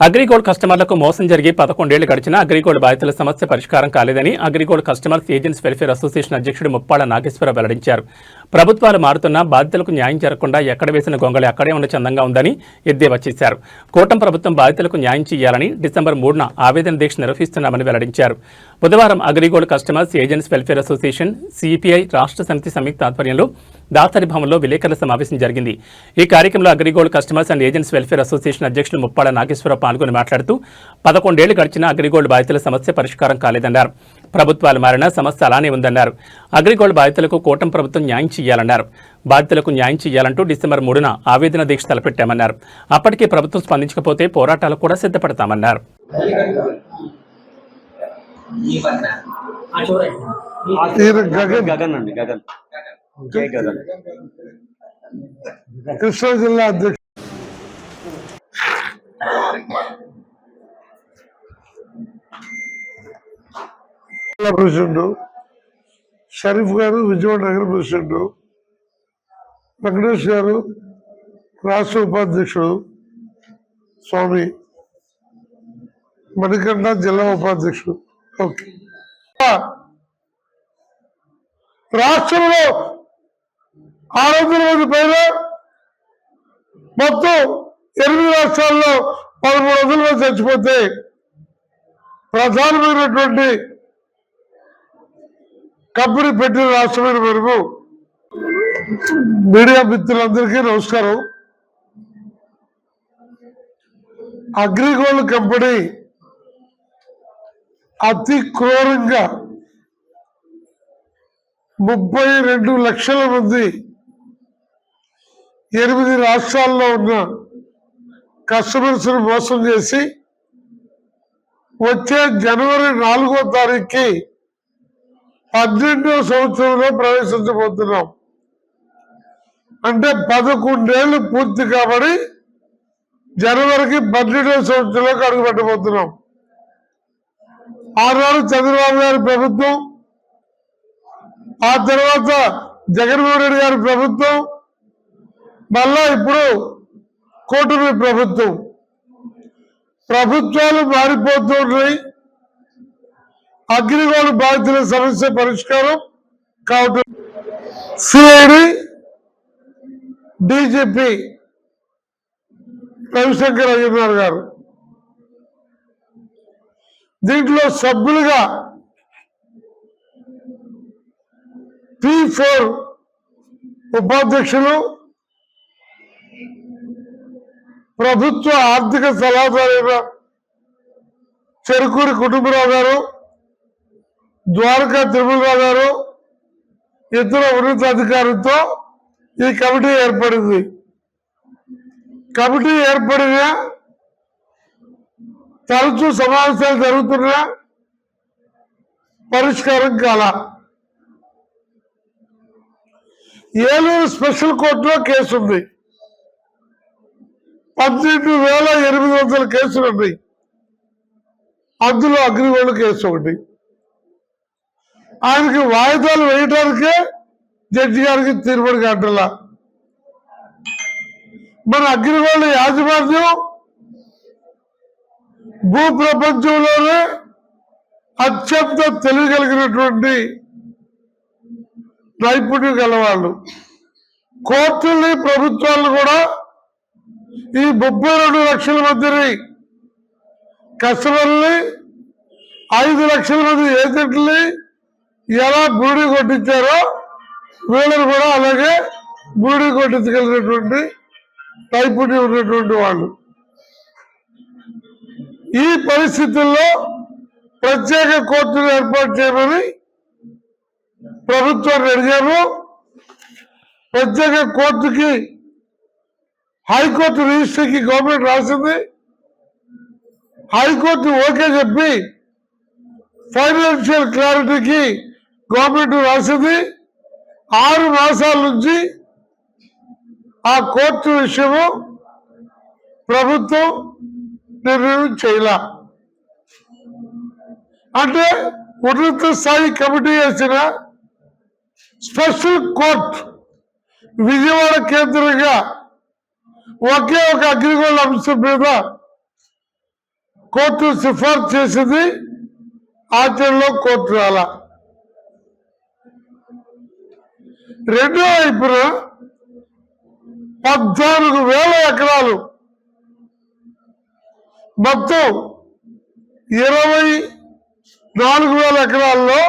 అగ్రిగోల్డ్ కస్టమర్లకు మోసం జరిగి పదకొండేళ్ళు గడిచిన అగ్రిగోల్డ్ బాధితుల సమస్య పరిష్కారం కాలేదని Agrigold customers agents welfare association అధ్యక్షుడు ముప్పాళ్ళ నాగేశ్వరరావు వెల్లడించారు. ప్రభుత్వాలు మారుతున్నా బాధితులకు న్యాయం జరగకుండా ఎక్కడ వేసిన గొంగళి అక్కడే ఉన్న చందంగా ఉందని ఎద్దేవా చేశారు. కూటమి ప్రభుత్వం బాధితులకు న్యాయం చేయాలని డిసెంబర్ మూడున ఆవేదన దీక్ష నిర్వహిస్తున్నామని వెల్లడించారు. బుధవారం Agrigold customers agents welfare association CPI రాష్ట్ర సమితి సంయుక్త ఆధ్వర్యంలో దాసరి భవన్లో విలేకరుల సమావేశం జరిగింది. ఈ కార్యక్రమంలో Agrigold customers and agents welfare association అధ్యక్షులు ముప్పాడ నాగేశ్వరరావు పాల్గొని మాట్లాడుతూ పదకొండేళ్ళు గడిచిన అగ్రిగోల్డ్ బాధితుల సమస్య పరిష్కారం కాలేదన్నారు. ప్రభుత్వాలు మారినా సమస్య అలానే ఉందన్నారు. అగ్రిగోల్డ్ బాధితులకు కూటమి ప్రభుత్వం న్యాయం చేయాలన్నారు బాధితులకు న్యాయం చేయాలంటూ డిసెంబర్ మూడున ఆవేదన దీక్ష తలపెట్టామన్నారు. అప్పటికే ప్రభుత్వం స్పందించకపోతే పోరాటాలకు కూడా సిద్ధపడతామన్నారు. గగన్ అండి గగన్. కృష్ణా జిల్లా అధ్యక్షుడు. జిల్లా ప్రెసిడెంట్ షరీఫ్ గారు విజయవాడ నగర ప్రెసిడెంట్ వెంకటేష్ గారు రాష్ట్ర ఉపాధ్యక్షుడు స్వామి మణికంఠ జిల్లా ఉపాధ్యక్షుడు. ఓకే. రాష్ట్రంలో ఆరు వందల పైన మొత్తం ఎనిమిది రాష్ట్రాల్లో పదమూడు రోజులుగా చచ్చిపోతే ప్రధానమైనటువంటి కంపెనీ పెట్టిన రాష్ట్రమైన వరకు మీడియా మిత్రులందరికీ నమస్కారం. అగ్రిగోల్డ్ కంపెనీ అతి క్రూరంగా ముప్పై రెండు లక్షల మంది ఎనిమిది రాష్ట్రాల్లో ఉన్న కస్టమర్స్ని మోసం చేసి వచ్చే జనవరి నాలుగో తారీఖుకి పన్నెండో సంవత్సరంలో ప్రవేశించబోతున్నాం. అంటే పదకొండేళ్ళు పూర్తి కాబట్టి జనవరికి పన్నెండో సంవత్సరంలోకి అడుగు పెట్టబోతున్నాం ఆనాడు చంద్రబాబు గారి ప్రభుత్వం ఆ తర్వాత జగన్మోహన్ రెడ్డి గారి ప్రభుత్వం మళ్ళా ఇప్పుడు కూటమి ప్రభుత్వం. ప్రభుత్వాలు మారిపోతున్నాయి. అగ్నిగోళ బాధితుల సమస్య పరిష్కారం కావటం. సిఐడి డీజీపీ రవిశంకర్ అయ్యన్నారు గారు. దీంట్లో సభ్యులుగా పి ఫోర్ ఉపాధ్యక్షులు ప్రభుత్వ ఆర్థిక సలహాదారైన చెరుకూరి కుటుంబరావు గారు ద్వారకా తిరుమలరావు గారు ఇతర ఉన్నతాధికారులతో ఈ కమిటీ ఏర్పడింది. కమిటీ ఏర్పడిన తరచూ సమావేశాలు జరుగుతున్న పరిష్కారం కాల. ఏలూరు స్పెషల్ కోర్టులో కేసు ఉంది పద్దెనిమిది వేల ఎనిమిది వందల కేసులు ఉన్నాయి. అందులో అగ్రిగోల్డ్ కేసు ఒకటి. ఆయనకి వాయిదాలు వేయడానికే జడ్జి గారికి తీర్పడి కట్టాల మన అగ్రిగోల్డ్ యాజమాన్యం భూ ప్రపంచంలోనే అత్యంత తెలియగలిగినటువంటి నైపుణ్యం గలవాళ్ళు. కోర్టుల్ని ప్రభుత్వాలను కూడా ఈ ముప్పై రెండు లక్షల మందిని కస్టమర్ని ఐదు లక్షల మంది ఏజెంట్ని ఎలా బూడి కొట్టించారో వీళ్ళని కూడా అలాగే బూడి కొట్టించగలిగినటువంటి నైపుణ్యం ఉన్నటువంటి వాళ్ళు. ఈ పరిస్థితుల్లో ప్రత్యేక కోర్టును ఏర్పాటు చేయమని ప్రభుత్వాన్ని అడిగాము. ప్రత్యేక కోర్టుకి హైకోర్టు రిజిస్టర్కి గవర్నమెంట్ రాసింది. హైకోర్టు ఓకే చెప్పి ఫైనాన్షియల్ క్లారిటీకి గవర్నమెంట్ రాసింది. ఆరు మాసాల నుంచి ఆ కోర్టు విషయము ప్రభుత్వం నిర్ణయం చేయలే. అంటే ఉన్నత స్థాయి కమిటీ వేసిన స్పెషల్ కోర్ట్ విజయవాడ కేంద్రంగా ఒకే ఒక అగ్రిగోల్డ్ అంశం మీద కోర్టు సిఫార్సు చేసింది. ఆచరణలో కోర్టు రాల. రెండో వైపున పద్నాలుగు వేల ఎకరాలు మొత్తం ఇరవై నాలుగు వేల ఎకరాల్లో